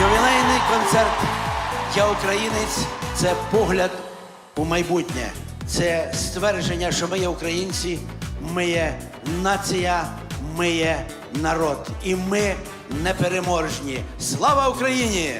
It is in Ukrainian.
Ювілейний концерт Я українець це погляд у майбутнє. Це ствердження, що ми є українці, ми є нація, ми є народ. І ми непереможні. Слава Україні!